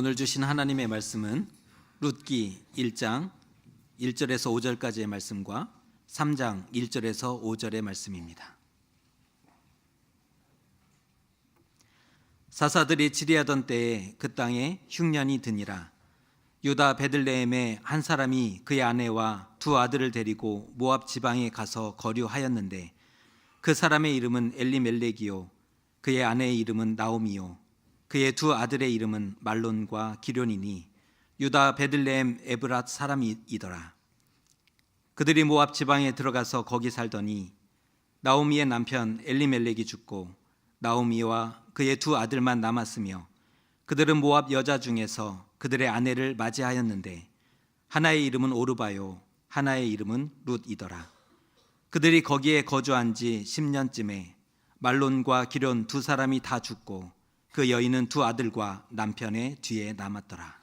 오늘 주신 하나님의 말씀은 룻기 1장 1절에서 5절까지의 말씀과 3장 1절에서 5절의 말씀입니다. 사사들이 지리하던 때에 그 땅에 흉년이 드니라. 유다 베들레헴에 한 사람이 그의 아내와 두 아들을 데리고 모압 지방에 가서 거류하였는데 그 사람의 이름은 엘리멜렉이요. 그의 아내의 이름은 나오미요 그의 두 아들의 이름은 말론과 기련이니 유다 베들레헴 에브랏 사람이더라. 그들이 모압 지방에 들어가서 거기 살더니 나오미의 남편 엘리멜렉이 죽고 나오미와 그의 두 아들만 남았으며 그들은 모압 여자 중에서 그들의 아내를 맞이하였는데 하나의 이름은 오르바요 하나의 이름은 룻이더라. 그들이 거기에 거주한 지 10년쯤에 말론과 기련 두 사람이 다 죽고 그 여인은 두 아들과 남편의 뒤에 남았더라.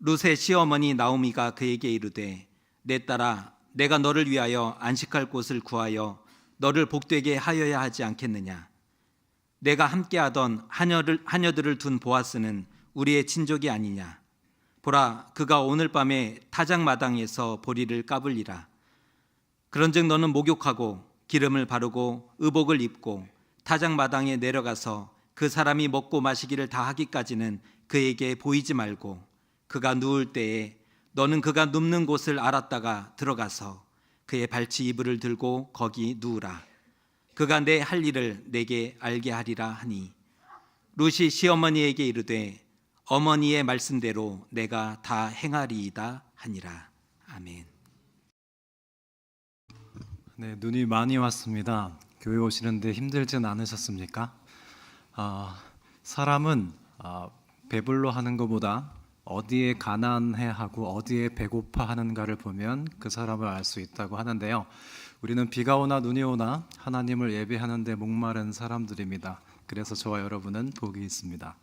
룻의 시어머니 나오미가 그에게 이르되 내 딸아 내가 너를 위하여 안식할 곳을 구하여 너를 복되게 하여야 하지 않겠느냐? 내가 함께하던 하녀를, 하녀들을 둔 보아스는 우리의 친족이 아니냐? 보라 그가 오늘 밤에 타작 마당에서 보리를 까불리라. 그런즉 너는 목욕하고 기름을 바르고 의복을 입고 타작마당에 내려가서 그 사람이 먹고 마시기를 다 하기까지는 그에게 보이지 말고 그가 누울 때에 너는 그가 눕는 곳을 알았다가 들어가서 그의 발치 이불을 들고 거기 누우라 그가 내 할 일을 내게 알게 하리라 하니 루시 시어머니에게 이르되 어머니의 말씀대로 내가 다 행하리이다 하니라 아멘. 네, 눈이 많이 왔습니다. 교회 오시는데 힘들진 않으셨습니까? 아, 사람은 아, 배불러 하는 것보다 어디에 가난해하고 어디에 배고파하는가를 보면 그 사람을 알 수 있다고 하는데요. 우리는 비가 오나 눈이 오나 하나님을 예배하는데 목마른 사람들입니다. 그래서 저와 여러분은 복이 있습니다.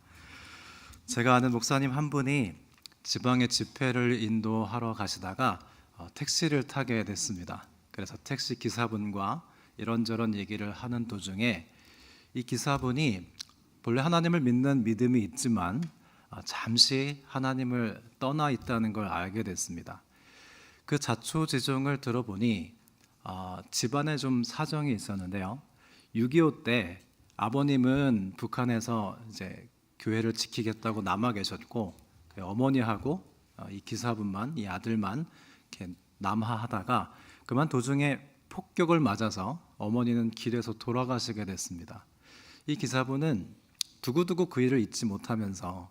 제가 아는 목사님 한 분이 지방에 집회를 인도하러 가시다가 어, 택시를 타게 됐습니다. 그래서 택시 기사분과 이런저런 얘기를 하는 도중에 이 기사분이 본래 하나님을 믿는 믿음이 있지만 아, 잠시 하나님을 떠나 있다는 걸 알게 됐습니다. 그 자초지종을 들어보니 아, 집안에 좀 사정이 있었는데요. 6.25 때 아버님은 북한에서 이제 교회를 지키겠다고 남아 계셨고 그 어머니하고 어, 이 기사분만 이 아들만 이렇게 남하하다가 그만 도중에 폭격을 맞아서 어머니는 길에서 돌아가시게 됐습니다. 이 기사분은 두고두고 그 일을 잊지 못하면서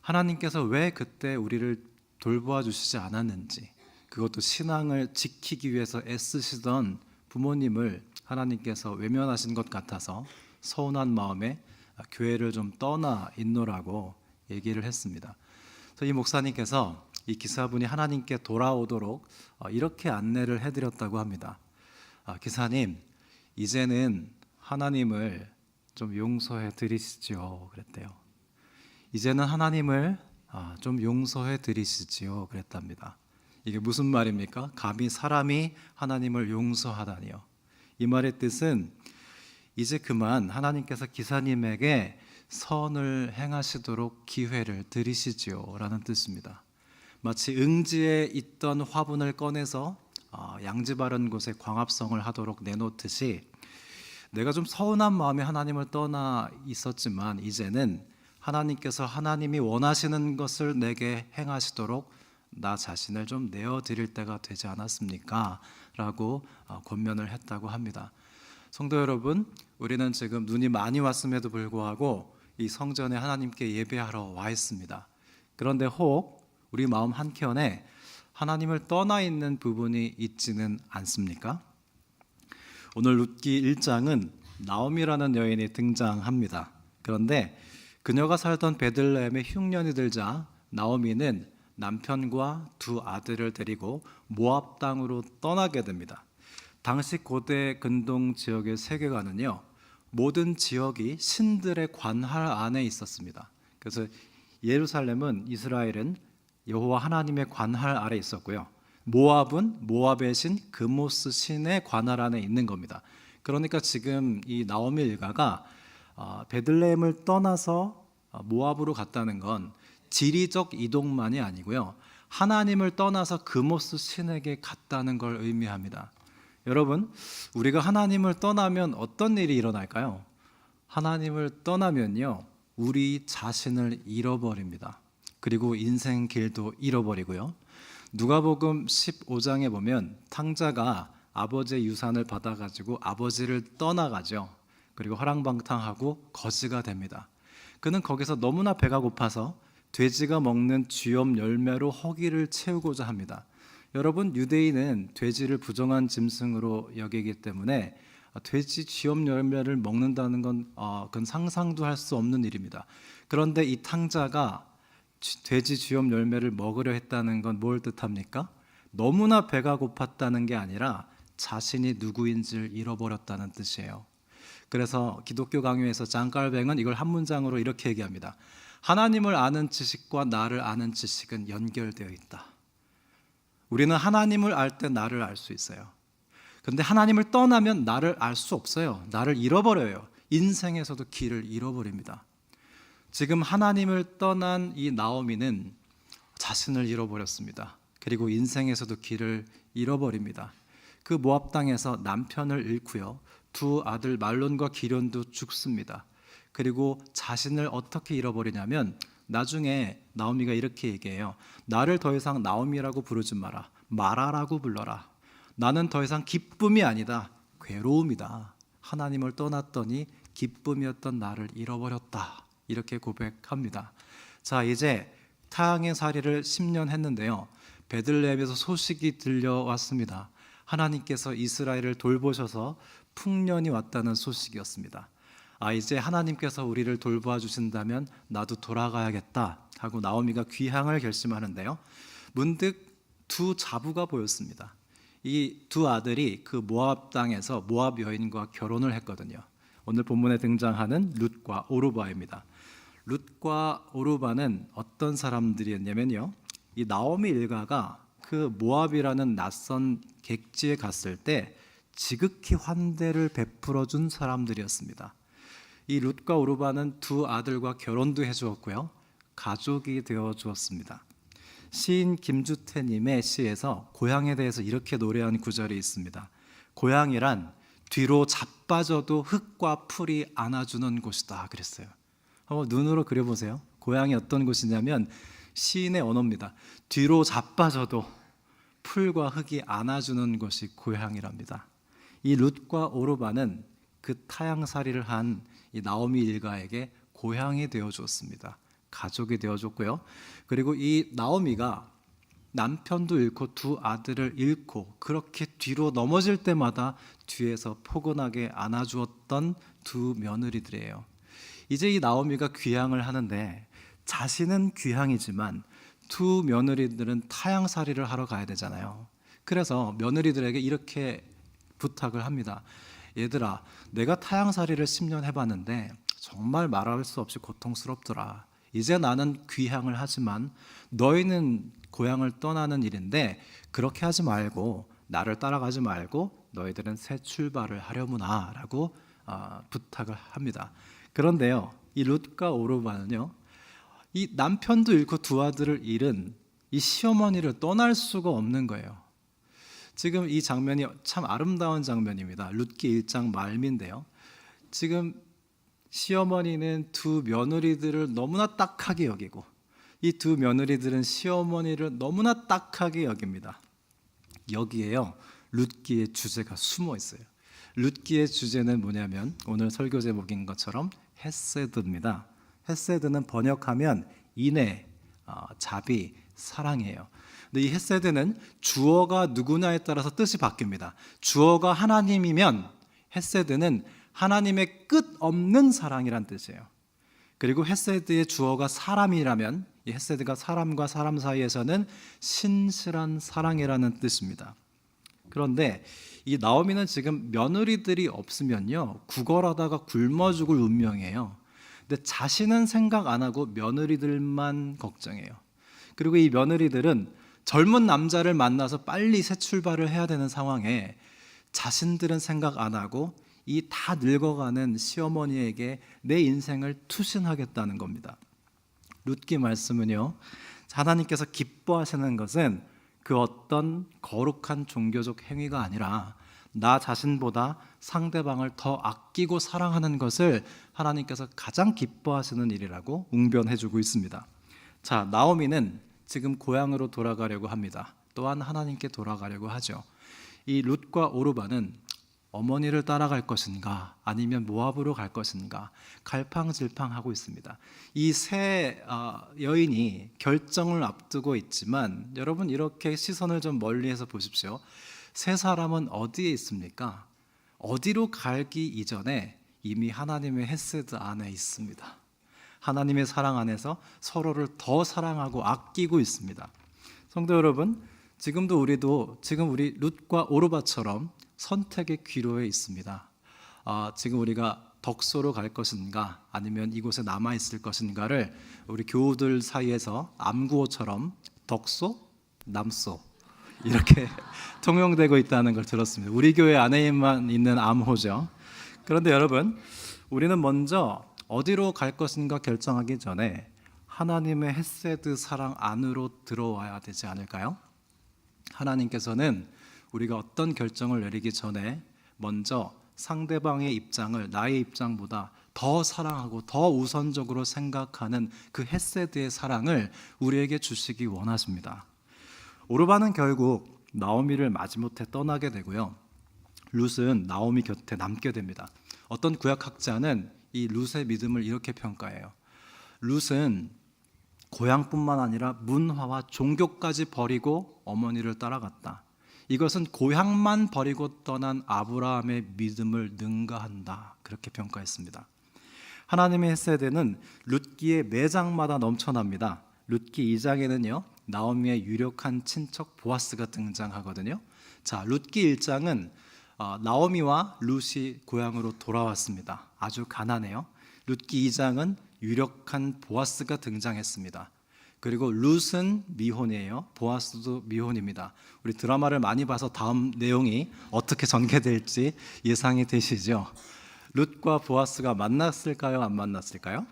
하나님께서 왜 그때 우리를 돌보아 주시지 않았는지 그것도 신앙을 지키기 위해서 애쓰시던 부모님을 하나님께서 외면하신 것 같아서 서운한 마음에 교회를 좀 떠나 있노라고 얘기를 했습니다. 그래서 이 목사님께서 이 기사분이 하나님께 돌아오도록 어, 이렇게 안내를 해드렸다고 합니다. 아, 기사님, 이제는 하나님을 좀 용서해 드리시지요. 그랬대요. 이제는 하나님을 아, 좀 용서해 드리시지요. 그랬답니다. 이게 무슨 말입니까? 감히 사람이 하나님을 용서하다니요. 이 말의 뜻은 이제 그만 하나님께서 기사님에게 선을 행하시도록 기회를 드리시지요라는 뜻입니다. 마치 응지에 있던 화분을 꺼내서 어, 양지 바른 곳에 광합성을 하도록 내놓듯이 내가 좀 서운한 마음에 하나님을 떠나 있었지만 이제는 하나님께서 하나님이 원하시는 것을 내게 행하시도록 나 자신을 좀 내어 드릴 때가 되지 않았습니까? 라고 어, 권면을 했다고 합니다. 성도 여러분, 우리는 지금 눈이 많이 왔음에도 불구하고 이 성전에 하나님께 예배하러 와 있습니다. 그런데 혹 우리 마음 한켠에 하나님을 떠나 있는 부분이 있지는 않습니까? 오늘 룻기 1장은 나옴이라는 여인이 등장합니다. 그런데 그녀가 살던 베들레헴에 흉년이 들자 나오미는 남편과 두 아들을 데리고 모압 땅으로 떠나게 됩니다. 당시 고대 근동 지역의 세계관은요 모든 지역이 신들의 관할 안에 있었습니다. 그래서 예루살렘은 이스라엘은 여호와 하나님의 관할 아래 있었고요. 모압은 모압의 신 그모스 신의 관할 안에 있는 겁니다. 그러니까 지금 이 나오미 일가가 어, 베들레헴을 떠나서 어, 모압으로 갔다는 건 지리적 이동만이 아니고요. 하나님을 떠나서 그모스 신에게 갔다는 걸 의미합니다. 여러분, 우리가 하나님을 떠나면 어떤 일이 일어날까요? 하나님을 떠나면요. 우리 자신을 잃어버립니다. 그리고 인생 길도 잃어버리고요. 누가복음 15장에 보면 탕자가 아버지의 유산을 받아가지고 아버지를 떠나가죠. 그리고 허랑방탕하고 거지가 됩니다. 그는 거기서 너무나 배가 고파서 돼지가 먹는 쥐염 열매로 허기를 채우고자 합니다. 여러분 유대인은 돼지를 부정한 짐승으로 여기기 때문에 돼지 쥐염 열매를 먹는다는 건 어, 그건 상상도 할 수 없는 일입니다. 그런데 이 탕자가 쥐- 돼지 쥐염 열매를 먹으려 했다는 건 뭘 뜻합니까? 너무나 배가 고팠다는 게 아니라 자신이 누구인지를 잃어버렸다는 뜻이에요. 그래서 기독교 강요에서 장깔뱅은 이걸 한 문장으로 이렇게 얘기합니다. 하나님을 아는 지식과 나를 아는 지식은 연결되어 있다. 우리는 하나님을 알 때 나를 알 수 있어요. 근데 하나님을 떠나면 나를 알 수 없어요. 나를 잃어버려요. 인생에서도 길을 잃어버립니다. 지금 하나님을 떠난 이 나오미는 자신을 잃어버렸습니다. 그리고 인생에서도 길을 잃어버립니다. 그 모압 땅에서 남편을 잃고요. 두 아들 말론과 기련도 죽습니다. 그리고 자신을 어떻게 잃어버리냐면 나중에 나오미가 이렇게 얘기해요. 나를 더 이상 나오미라고 부르지 마라. 마라라고 불러라. 나는 더 이상 기쁨이 아니다. 괴로움이다. 하나님을 떠났더니 기쁨이었던 나를 잃어버렸다. 이렇게 고백합니다. 자, 이제 타향의 살이를 10년 했는데요. 베들레헴에서 소식이 들려왔습니다. 하나님께서 이스라엘을 돌보셔서 풍년이 왔다는 소식이었습니다. 아 이제 하나님께서 우리를 돌보아 주신다면 나도 돌아가야겠다 하고 나오미가 귀향을 결심하는데요. 문득 두 자부가 보였습니다. 이 두 아들이 그 모압 땅에서 모압 여인과 결혼을 했거든요. 오늘 본문에 등장하는 룻과 오르바입니다. 룻과 오르바는 어떤 사람들이었냐면요. 이 나오미 일가가 그 모압이라는 낯선 객지에 갔을 때 지극히 환대를 베풀어 준 사람들이었습니다. 이 룻과 오르바는 두 아들과 결혼도 해 주었고요. 가족이 되어 주었습니다. 시인 김주태 님의 시에서 고향에 대해서 이렇게 노래한 구절이 있습니다. 고향이란 뒤로 자빠져도 흙과 풀이 안아주는 곳이다 그랬어요. 한번 눈으로 그려보세요. 고향이 어떤 곳이냐면 시인의 언어입니다. 뒤로 자빠져도 풀과 흙이 안아주는 것이 고향이랍니다. 이 룻과 오르바는 그 타양살이를 한 이 나오미 일가에게 고향이 되어 주었습니다. 가족이 되어 줬고요. 그리고 이 나오미가 남편도 잃고 두 아들을 잃고 그렇게 뒤로 넘어질 때마다 뒤에서 포근하게 안아주었던 두 며느리들이에요. 이제 이 나오미가 귀향을 하는데 자신은 귀향이지만 두 며느리들은 타양살이를 하러 가야 되잖아요. 그래서 며느리들에게 이렇게 부탁을 합니다. 얘들아, 내가 타양살이를 10년 해봤는데 정말 말할 수 없이 고통스럽더라. 이제 나는 귀향을 하지만 너희는 고향을 떠나는 일인데 그렇게 하지 말고 나를 따라가지 말고 너희들은 새 출발을 하려무나라고 아, 부탁을 합니다. 그런데요, 이 룻과 오르바는요, 이 남편도 잃고 두 아들을 잃은 이 시어머니를 떠날 수가 없는 거예요. 지금 이 장면이 참 아름다운 장면입니다. 룻기 1장 말미인데요. 지금 시어머니는 두 며느리들을 너무나 딱하게 여기고 이 두 며느리들은 시어머니를 너무나 딱하게 여깁니다. 여기에요. 룻기의 주제가 숨어 있어요. 룻기의 주제는 뭐냐면 오늘 설교 제목인 것처럼 헤세드입니다. 헤세드는 번역하면 인애, 어, 자비, 사랑이에요. 근데 이 헤세드는 주어가 누구냐에 따라서 뜻이 바뀝니다. 주어가 하나님이면 헤세드는 하나님의 끝 없는 사랑이란 뜻이에요. 그리고 헤세드의 주어가 사람이라면 이 헤세드가 사람과 사람 사이에서는 신실한 사랑이라는 뜻입니다. 그런데 이 나오미는 지금 며느리들이 없으면요 구걸하다가 굶어 죽을 운명이에요. 근데 자신은 생각 안 하고 며느리들만 걱정해요. 그리고 이 며느리들은 젊은 남자를 만나서 빨리 새 출발을 해야 되는 상황에 자신들은 생각 안 하고 이 다 늙어가는 시어머니에게 내 인생을 투신하겠다는 겁니다. 룻기 말씀은요. 하나님께서 기뻐하시는 것은 그 어떤 거룩한 종교적 행위가 아니라 나 자신보다 상대방을 더 아끼고 사랑하는 것을 하나님께서 가장 기뻐하시는 일이라고 웅변해 주고 있습니다. 자, 나오미는 지금 고향으로 돌아가려고 합니다. 또한 하나님께 돌아가려고 하죠. 이 룻과 오르바는 어머니를 따라갈 것인가 아니면 모압으로 갈 것인가 갈팡질팡하고 있습니다. 이 세 여인이 결정을 앞두고 있지만 여러분 이렇게 시선을 좀 멀리해서 보십시오. 세 사람은 어디에 있습니까? 어디로 갈기 이전에 이미 하나님의 헤세드 안에 있습니다. 하나님의 사랑 안에서 서로를 더 사랑하고 아끼고 있습니다. 성도 여러분, 지금도 우리도 지금 우리 룻과 오르바처럼 선택의 귀로에 있습니다. 아, 지금 우리가 덕소로 갈 것인가 아니면 이곳에 남아 있을 것인가를 우리 교우들 사이에서 암구호처럼 덕소, 남소 이렇게 통용되고 있다는 걸 들었습니다. 우리 교회 안에만 있는 암호죠. 그런데 여러분, 우리는 먼저 어디로 갈 것인가 결정하기 전에 하나님의 헤세드 사랑 안으로 들어와야 되지 않을까요? 하나님께서는 우리가 어떤 결정을 내리기 전에 먼저 상대방의 입장을 나의 입장보다 더 사랑하고 더 우선적으로 생각하는 그 헤세드의 사랑을 우리에게 주시기 원하십니다. 오르바는 결국 나오미를 마지못해 떠나게 되고요. 룻은 나오미 곁에 남게 됩니다. 어떤 구약학자는 이 룻의 믿음을 이렇게 평가해요. 룻은 고향뿐만 아니라 문화와 종교까지 버리고 어머니를 따라갔다. 이것은 고향만 버리고 떠난 아브라함의 믿음을 능가한다. 그렇게 평가했습니다. 하나님의 헤세드는 룻기의 매장마다 넘쳐납니다. 룻기 2장에는요. 나오미의 유력한 친척 보아스가 등장하거든요. 자, 룻기 1장은 어, 나오미와 룻이 고향으로 돌아왔습니다. 아주 가난해요. 룻기 2장은 유력한 보아스가 등장했습니다. 그리고 룻은 미혼이에요. 보아스도 미혼입니다. 우리 드라마를 많이 봐서 다음 내용이 어떻게 전개될지 예상이 되시죠? 룻과 보아스가 만났을까요? 안 만났을까요?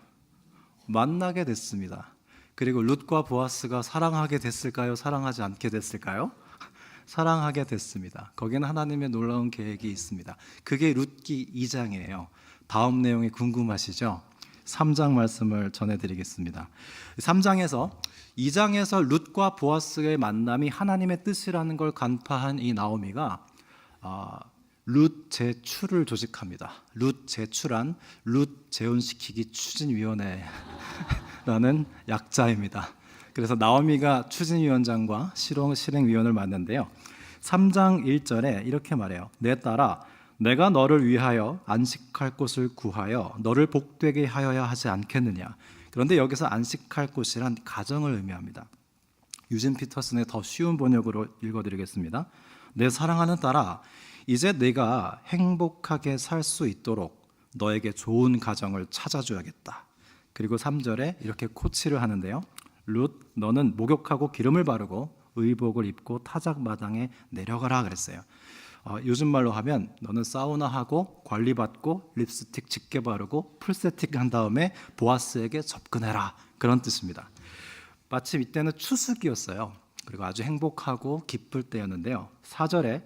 만나게 됐습니다. 그리고 룻과 보아스가 사랑하게 됐을까요? 사랑하지 않게 됐을까요? 사랑하게 됐습니다. 거기는 하나님의 놀라운 계획이 있습니다. 그게 룻기 2장이에요. 다음 내용이 궁금하시죠? 3장 말씀을 전해드리겠습니다. 3장에서 2장에서 룻과 보아스의 만남이 하나님의 뜻이라는 걸 간파한 이 나오미가 아, 룻 제출을 조직합니다. 룻 제출한 룻 재혼시키기 추진위원회라는 약자입니다. 그래서 나오미가 추진위원장과 실행, 실행위원을 맡는데요. 3장 1절에 이렇게 말해요. 내 딸아 내가 너를 위하여 안식할 곳을 구하여 너를 복되게 하여야 하지 않겠느냐. 그런데 여기서 안식할 곳이란 가정을 의미합니다. 유진 피터슨의 더 쉬운 번역으로 읽어드리겠습니다. 내 사랑하는 딸아, 이제 내가 행복하게 살 수 있도록 너에게 좋은 가정을 찾아줘야겠다. 그리고 3절에 이렇게 코치를 하는데요. 룻, 너는 목욕하고 기름을 바르고 의복을 입고 타작 마당에 내려가라 그랬어요. 어, 요즘 말로 하면 너는 사우나 하고 관리 받고 립스틱 짙게 바르고 풀 세팅 한 다음에 보아스에게 접근해라 그런 뜻입니다. 마침 이때는 추수기였어요. 그리고 아주 행복하고 기쁠 때였는데요. 4절에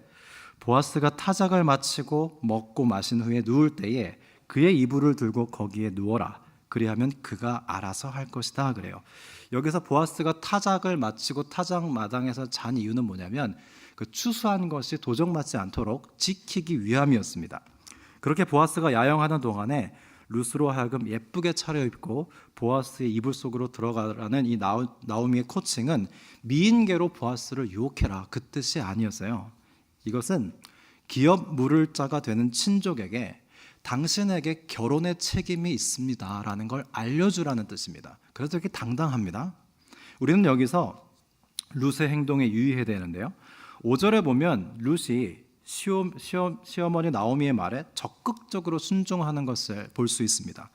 보아스가 타작을 마치고 먹고 마신 후에 누울 때에 그의 이불을 들고 거기에 누워라. 그리하면 그가 알아서 할 것이다 그래요. 여기서 보아스가 타작을 마치고 타작 마당에서 잔 이유는 뭐냐면 그 추수한 것이 도적맞지 않도록 지키기 위함이었습니다. 그렇게 보아스가 야영하는 동안에 루스로 하여금 예쁘게 차려입고 보아스의 이불 속으로 들어가라는 이 나우, 나오미의 코칭은 미인계로 보아스를 유혹해라 그 뜻이 아니었어요. 이것은 기업 물을 자가 되는 친족에게 당신에게 결혼의 책임이 있습니다라는 걸 알려주라는 뜻입니다. 그래서 이렇게 당당합니다. 우리는 여기서 룻의 행동에 유의해야 되는데요. 5절에 보면 룻이 시어, 시어, 시어머니 나오미의 말에 적극적으로 순종하는 것을 볼 수 있습니다.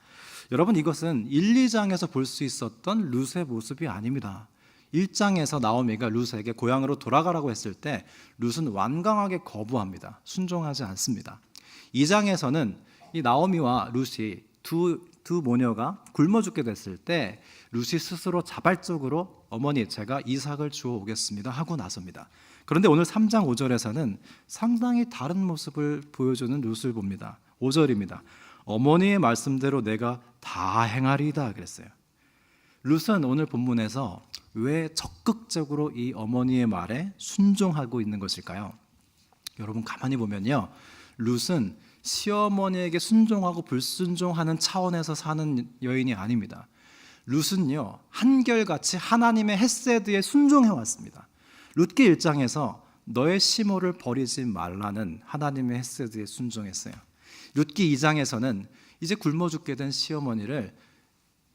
여러분 이것은 1, 2장에서 볼 수 있었던 룻의 모습이 아닙니다. 1장에서 나오미가 룻에게 고향으로 돌아가라고 했을 때 룻은 완강하게 거부합니다. 순종하지 않습니다. 2장에서는 이 나오미와 룻이 두 두 모녀가 굶어 죽게 됐을 때 룻이 스스로 자발적으로 어머니 제가 이삭을 주워 오겠습니다 하고 나섭니다. 그런데 오늘 3장 5절에서는 상당히 다른 모습을 보여주는 룻을 봅니다. 5절입니다. 어머니의 말씀대로 내가 다 행하리이다 그랬어요. 룻은 오늘 본문에서 왜 적극적으로 이 어머니의 말에 순종하고 있는 것일까요? 여러분 가만히 보면요. 룻은 시어머니에게 순종하고 불순종하는 차원에서 사는 여인이 아닙니다. 룻은요 한결같이 하나님의 헤세드에 순종해 왔습니다. 룻기 일장에서 너의 시모를 버리지 말라는 하나님의 헤세드에 순종했어요. 룻기 2장에서는 이제 굶어 죽게 된 시어머니를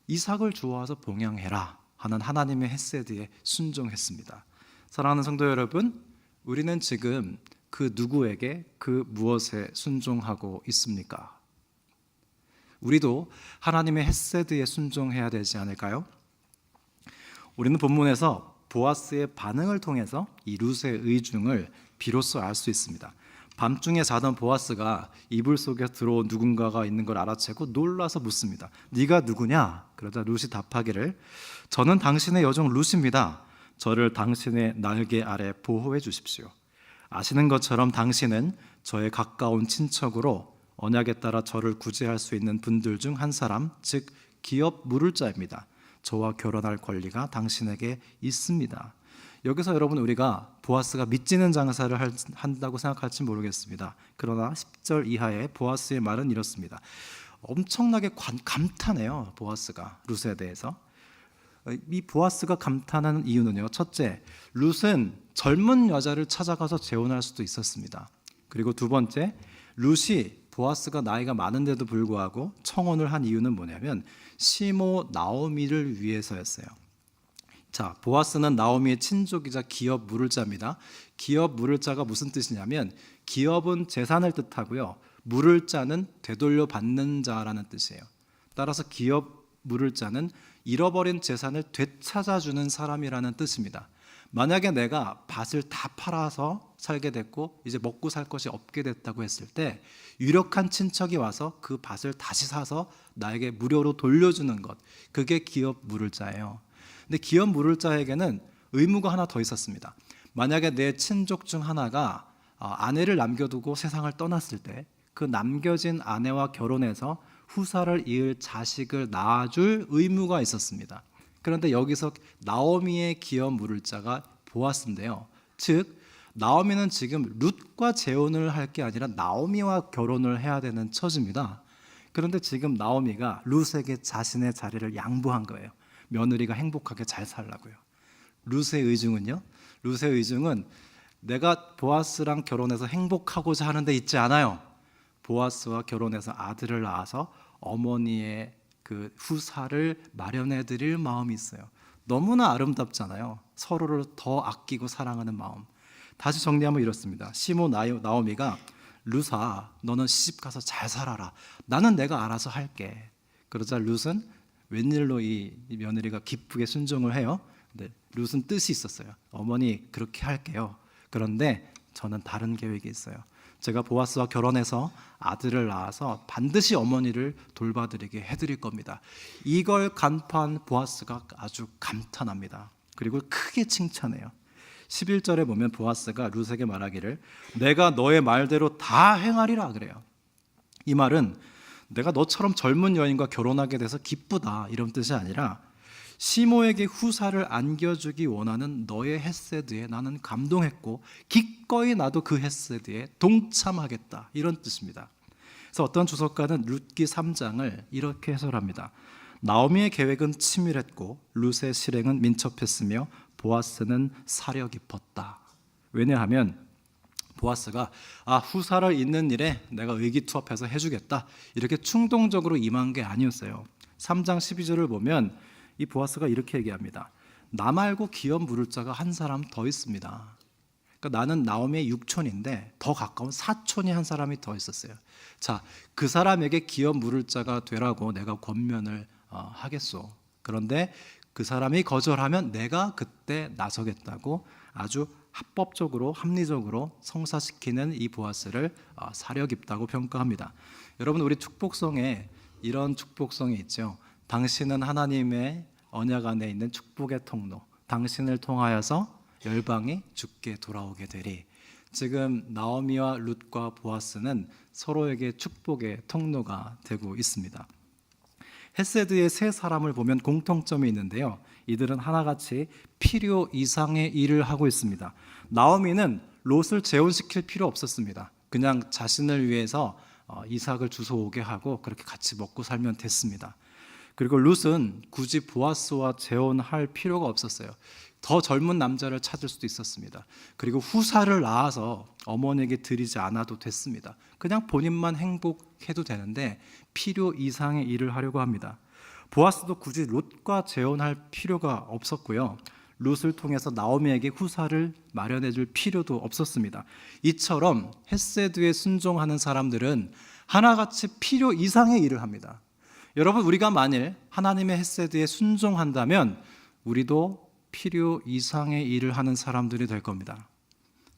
이삭을 주워와서 봉양해라 하는 하나님의 헤세드에 순종했습니다. 사랑하는 성도 여러분, 우리는 지금 그 누구에게 그 무엇에 순종하고 있습니까? 우리도 하나님의 헤세드에 순종해야 되지 않을까요? 우리는 본문에서 보아스의 반응을 통해서 이 룻의 의중을 비로소 알 수 있습니다. 밤중에 자던 보아스가 이불 속에 들어온 누군가가 있는 걸 알아채고 놀라서 묻습니다. 네가 누구냐? 그러자 룻이 답하기를 저는 당신의 여종 룻입니다. 저를 당신의 날개 아래 보호해 주십시오. 아시는 것처럼 당신은 저의 가까운 친척으로 언약에 따라 저를 구제할 수 있는 분들 중 한 사람, 즉 기업 물을 자입니다. 저와 결혼할 권리가 당신에게 있습니다. 여기서 여러분 우리가 보아스가 믿지는 장사를 할- 한다고 생각할지 모르겠습니다. 그러나 10절 이하의 보아스의 말은 이렇습니다. 엄청나게 관- 감탄해요. 보아스가 룻에 대해서. 이 보아스가 감탄하는 이유는요. 첫째, 룻은 젊은 여자를 찾아가서 재혼할 수도 있었습니다. 그리고 두 번째, 룻이 보아스가 나이가 많은데도 불구하고 청혼을 한 이유는 뭐냐면 시모 나오미를 위해서였어요. 자, 보아스는 나오미의 친족이자 기업 물을 자입니다. 기업 물을 자가 무슨 뜻이냐면 기업은 재산을 뜻하고요. 물을 자는 되돌려 받는 자라는 뜻이에요. 따라서 기업 물을 자는 잃어버린 재산을 되찾아 주는 사람이라는 뜻입니다. 만약에 내가 밭을 다 팔아서 살게 됐고 이제 먹고 살 것이 없게 됐다고 했을 때 유력한 친척이 와서 그 밭을 다시 사서 나에게 무료로 돌려주는 것 그게 기업 물을 자예요. 근데 기업 물을 자에게는 의무가 하나 더 있었습니다. 만약에 내 친족 중 하나가 어, 아내를 남겨두고 세상을 떠났을 때 그 남겨진 아내와 결혼해서 후사를 이을 자식을 낳아줄 의무가 있었습니다. 그런데 여기서 나오미의 기업 물을 자가 보았는데요. 즉 나오미는 지금 룻과 재혼을 할 게 아니라 나오미와 결혼을 해야 되는 처지입니다. 그런데 지금 나오미가 룻에게 자신의 자리를 양보한 거예요. 며느리가 행복하게 잘 살라고요. 룻의 의중은요? 룻의 의중은 내가 보아스랑 결혼해서 행복하고자 하는데 있지 않아요. 보아스와 결혼해서 아들을 낳아서 어머니의 그 후사를 마련해 드릴 마음이 있어요. 너무나 아름답잖아요. 서로를 더 아끼고 사랑하는 마음. 다시 정리하면 이렇습니다. 시모 나오미가 루사 너는 시집 가서 잘 살아라. 나는 내가 알아서 할게. 그러자 룻은 웬일로 이, 이 며느리가 기쁘게 순종을 해요. 근데 룻은 뜻이 있었어요. 어머니 그렇게 할게요. 그런데 저는 다른 계획이 있어요. 제가 보아스와 결혼해서 아들을 낳아서 반드시 어머니를 돌봐드리게 해드릴 겁니다. 이걸 간파한 보아스가 아주 감탄합니다. 그리고 크게 칭찬해요. 11절에 보면 보아스가 룻에게 말하기를 내가 너의 말대로 다 행하리라 그래요. 이 말은 내가 너처럼 젊은 여인과 결혼하게 돼서 기쁘다 이런 뜻이 아니라 시모에게 후사를 안겨주기 원하는 너의 헤세드에 나는 감동했고 기꺼이 나도 그 헤세드에 동참하겠다 이런 뜻입니다. 그래서 어떤 주석가는 룻기 3장을 이렇게 해설합니다. 나오미의 계획은 치밀했고 룻의 실행은 민첩했으며 보아스는 사려 깊었다. 왜냐하면 보아스가 아 후사를 잇는 일에 내가 의기투합해서 해주겠다 이렇게 충동적으로 임한 게 아니었어요. 3장 12절을 보면 이 보아스가 이렇게 얘기합니다. 나 말고 기업 물을 자가 한 사람 더 있습니다. 그러니까 나는 나오미의 육촌인데 더 가까운 사촌이 한 사람이 더 있었어요. 자, 그 사람에게 기업 물을 자가 되라고 내가 권면을 어, 하겠소. 그런데 그 사람이 거절하면 내가 그때 나서겠다고 아주 합법적으로 합리적으로 성사시키는 이 보아스를 어, 사려 깊다고 평가합니다. 여러분 우리 축복성에 이런 축복성이 있죠. 당신은 하나님의 언약 안에 있는 축복의 통로. 당신을 통하여서 열방이 죽게 돌아오게 되리. 지금 나오미와 룻과 보아스는 서로에게 축복의 통로가 되고 있습니다. 헤세드의 세 사람을 보면 공통점이 있는데요. 이들은 하나같이 필요 이상의 일을 하고 있습니다. 나오미는 롯을 재혼시킬 필요 없었습니다. 그냥 자신을 위해서 어, 이삭을 주워오게 하고 그렇게 같이 먹고 살면 됐습니다. 그리고 룻은 굳이 보아스와 재혼할 필요가 없었어요. 더 젊은 남자를 찾을 수도 있었습니다. 그리고 후사를 낳아서 어머니에게 드리지 않아도 됐습니다. 그냥 본인만 행복해도 되는데 필요 이상의 일을 하려고 합니다. 보아스도 굳이 롯과 재혼할 필요가 없었고요. 롯을 통해서 나오미에게 후사를 마련해 줄 필요도 없었습니다. 이처럼 헤세드에 순종하는 사람들은 하나같이 필요 이상의 일을 합니다. 여러분 우리가 만일 하나님의 헤세드에 순종한다면 우리도 필요 이상의 일을 하는 사람들이 될 겁니다.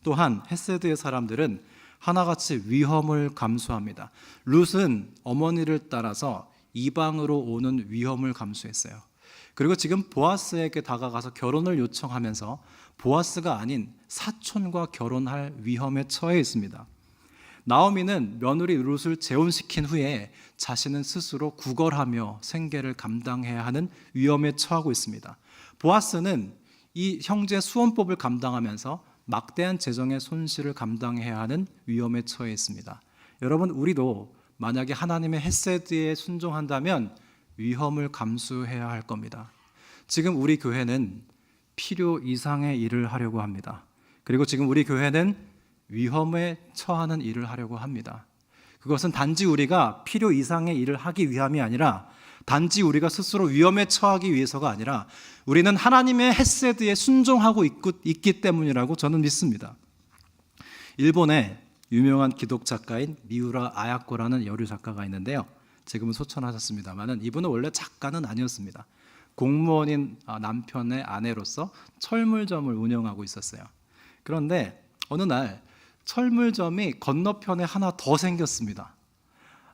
또한 헤세드의 사람들은 하나같이 위험을 감수합니다. 룻은 어머니를 따라서 이방으로 오는 위험을 감수했어요. 그리고 지금 보아스에게 다가가서 결혼을 요청하면서 보아스가 아닌 사촌과 결혼할 위험에 처해 있습니다. 나오미는 며느리 룻을 재혼시킨 후에 자신은 스스로 구걸하며 생계를 감당해야 하는 위험에 처하고 있습니다. 보아스는 이 형제 수원법을 감당하면서 막대한 재정의 손실을 감당해야 하는 위험에 처해 있습니다. 여러분 우리도 만약에 하나님의 헤세드에 순종한다면 위험을 감수해야 할 겁니다. 지금 우리 교회는 필요 이상의 일을 하려고 합니다. 그리고 지금 우리 교회는 위험에 처하는 일을 하려고 합니다. 그것은 단지 우리가 필요 이상의 일을 하기 위함이 아니라 단지 우리가 스스로 위험에 처하기 위해서가 아니라 우리는 하나님의 헤세드에 순종하고 있고, 있기 때문이라고 저는 믿습니다. 일본의 유명한 기독 작가인 미우라 아야코라는 여류 작가가 있는데요. 지금은 소천하셨습니다만은 이분은 원래 작가는 아니었습니다. 공무원인 아, 남편의 아내로서 철물점을 운영하고 있었어요. 그런데 어느 날 철물점이 건너편에 하나 더 생겼습니다.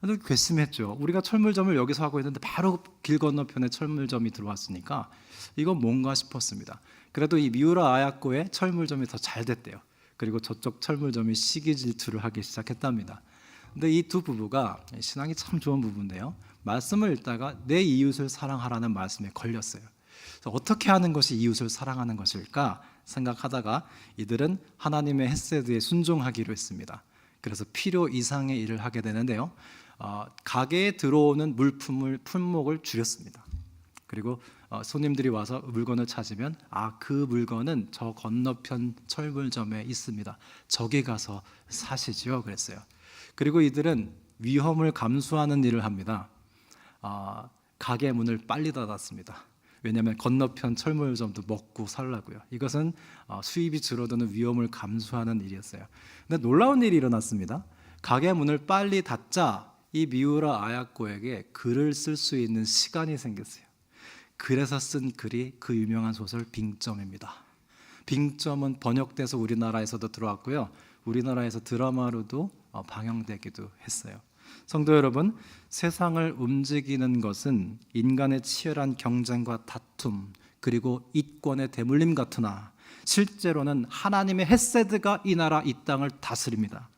아주 괘씸했죠. 우리가 철물점을 여기서 하고 있는데 바로 길 건너편에 철물점이 들어왔으니까 이건 뭔가 싶었습니다. 그래도 이 미우라 아야코의 철물점이 더 잘 됐대요. 그리고 저쪽 철물점이 시기 질투를 하기 시작했답니다. 근데 이 두 부부가 신앙이 참 좋은 부부인데요. 말씀을 읽다가 내 이웃을 사랑하라는 말씀에 걸렸어요. 어떻게 하는 것이 이웃을 사랑하는 것일까 생각하다가 이들은 하나님의 헤세드에 순종하기로 했습니다. 그래서 필요 이상의 일을 하게 되는데요. 어, 가게에 들어오는 물품을 품목을 줄였습니다. 그리고 어, 손님들이 와서 물건을 찾으면 아 그 물건은 저 건너편 철물점에 있습니다. 저기 가서 사시죠. 그랬어요. 그리고 이들은 위험을 감수하는 일을 합니다. 아, 가게 문을 빨리 닫았습니다. 왜냐하면 건너편 철물점도 먹고 살라고요. 이것은 어, 수입이 줄어드는 위험을 감수하는 일이었어요. 근데 놀라운 일이 일어났습니다. 가게 문을 빨리 닫자 이 미우라 아야코에게 글을 쓸 수 있는 시간이 생겼어요. 그래서 쓴 글이 그 유명한 소설 빙점입니다. 빙점은 번역돼서 우리나라에서도 들어왔고요. 우리나라에서 드라마로도 어, 방영되기도 했어요. 성도 여러분, 세상을 움직이는 것은 인간의 치열한 경쟁과 다툼 그리고 이권의 대물림 같으나 실제로는 하나님의 헤세드가 이 나라 이 땅을 다스립니다.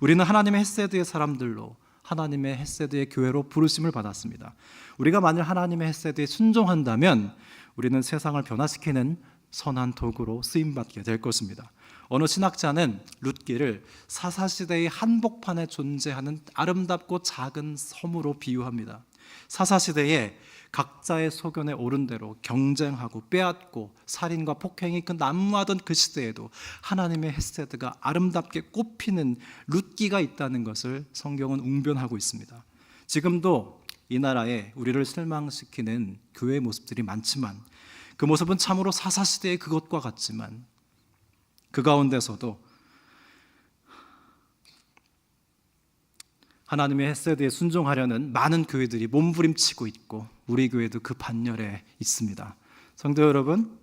우리는 하나님의 헤세드의 사람들로 하나님의 헤세드의 교회로 부르심을 받았습니다. 우리가 만일 하나님의 헤세드에 순종한다면 우리는 세상을 변화시키는 선한 도구로 쓰임 받게 될 것입니다. 어느 신학자는 룻기를 사사시대의 한복판에 존재하는 아름답고 작은 섬으로 비유합니다. 사사시대에 각자의 소견에 오른 대로 경쟁하고 빼앗고 살인과 폭행이 그 난무하던 그 시대에도 하나님의 헤세드가 아름답게 꽃피는 룻기가 있다는 것을 성경은 웅변하고 있습니다. 지금도 이 나라에 우리를 실망시키는 교회 모습들이 많지만 그 모습은 참으로 사사시대의 그것과 같지만 그 가운데서도 하나님의 헤세드에 순종하려는 많은 교회들이 몸부림치고 있고 우리 교회도 그 반열에 있습니다. 성도 여러분,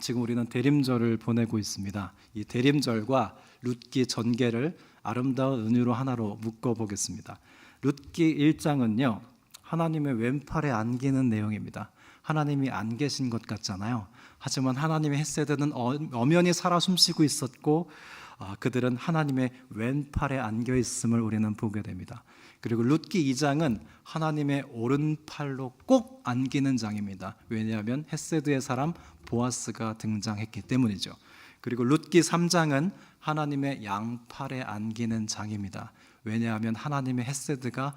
지금 우리는 대림절을 보내고 있습니다. 이 대림절과 룻기 전개를 아름다운 은유로 하나로 묶어 보겠습니다. 룻기 1장은요. 하나님의 왼팔에 안기는 내용입니다. 하나님이 안 계신 것 같잖아요. 하지만 하나님의 햇세드는 어- 엄연히 살아 숨쉬고 있었고 아, 그들은 하나님의 왼팔에 안겨 있음을 우리는 보게 됩니다. 그리고 룻기 2장은 하나님의 오른팔로 꼭 안기는 장입니다. 왜냐하면 햇세드의 사람 보아스가 등장했기 때문이죠. 그리고 룻기 3장은 하나님의 양팔에 안기는 장입니다. 왜냐하면 하나님의 햇세드가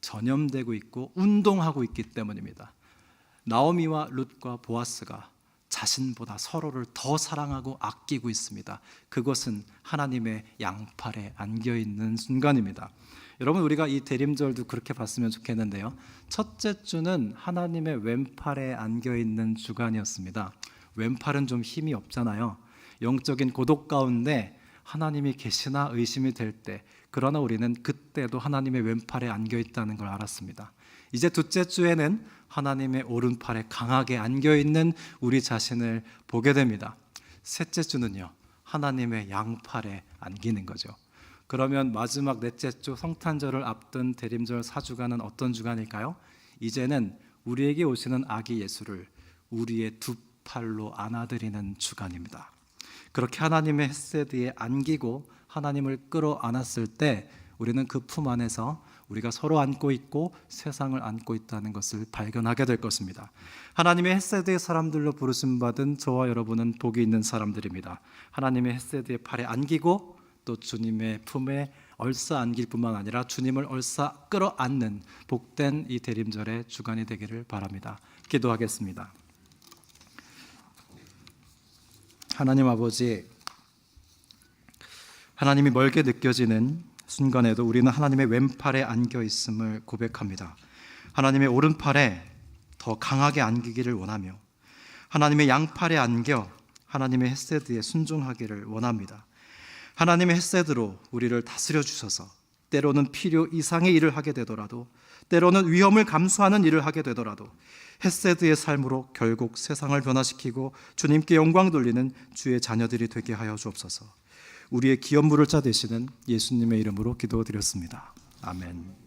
전염되고 있고 운동하고 있기 때문입니다. 나오미와 룻과 보아스가 자신보다 서로를 더 사랑하고 아끼고 있습니다. 그것은 하나님의 양팔에 안겨 있는 순간입니다. 여러분 우리가 이 대림절도 그렇게 봤으면 좋겠는데요. 첫째 주는 하나님의 왼팔에 안겨 있는 주간이었습니다. 왼팔은 좀 힘이 없잖아요. 영적인 고독 가운데 하나님이 계시나 의심이 될 때, 그러나 우리는 그때도 하나님의 왼팔에 안겨 있다는 걸 알았습니다. 이제 둘째 주에는 하나님의 오른팔에 강하게 안겨 있는 우리 자신을 보게 됩니다. 셋째 주는요, 하나님의 양팔에 안기는 거죠. 그러면 마지막 넷째 주 성탄절을 앞둔 대림절 사주간은 어떤 주간일까요? 이제는 우리에게 오시는 아기 예수를 우리의 두 팔로 안아드리는 주간입니다. 그렇게 하나님의 햇세드에 안기고 하나님을 끌어안았을 때 우리는 그 품 안에서 우리가 서로 안고 있고 세상을 안고 있다는 것을 발견하게 될 것입니다. 하나님의 햇세드의 사람들로 부르심 받은 저와 여러분은 복이 있는 사람들입니다. 하나님의 햇세드의 팔에 안기고 또 주님의 품에 얼싸 안길 뿐만 아니라 주님을 얼싸 끌어안는 복된 이 대림절의 주간이 되기를 바랍니다. 기도하겠습니다. 하나님 아버지 하나님이 멀게 느껴지는 순간에도 우리는 하나님의 왼팔에 안겨 있음을 고백합니다. 하나님의 오른팔에 더 강하게 안기기를 원하며 하나님의 양팔에 안겨 하나님의 햇세드에 순종하기를 원합니다. 하나님의 햇세드로 우리를 다스려 주셔서 때로는 필요 이상의 일을 하게 되더라도 때로는 위험을 감수하는 일을 하게 되더라도 햇세드의 삶으로 결국 세상을 변화시키고 주님께 영광 돌리는 주의 자녀들이 되게 하여 주옵소서. 우리의 기업물을 자 되시는 예수님의 이름으로 기도드렸습니다. 아멘.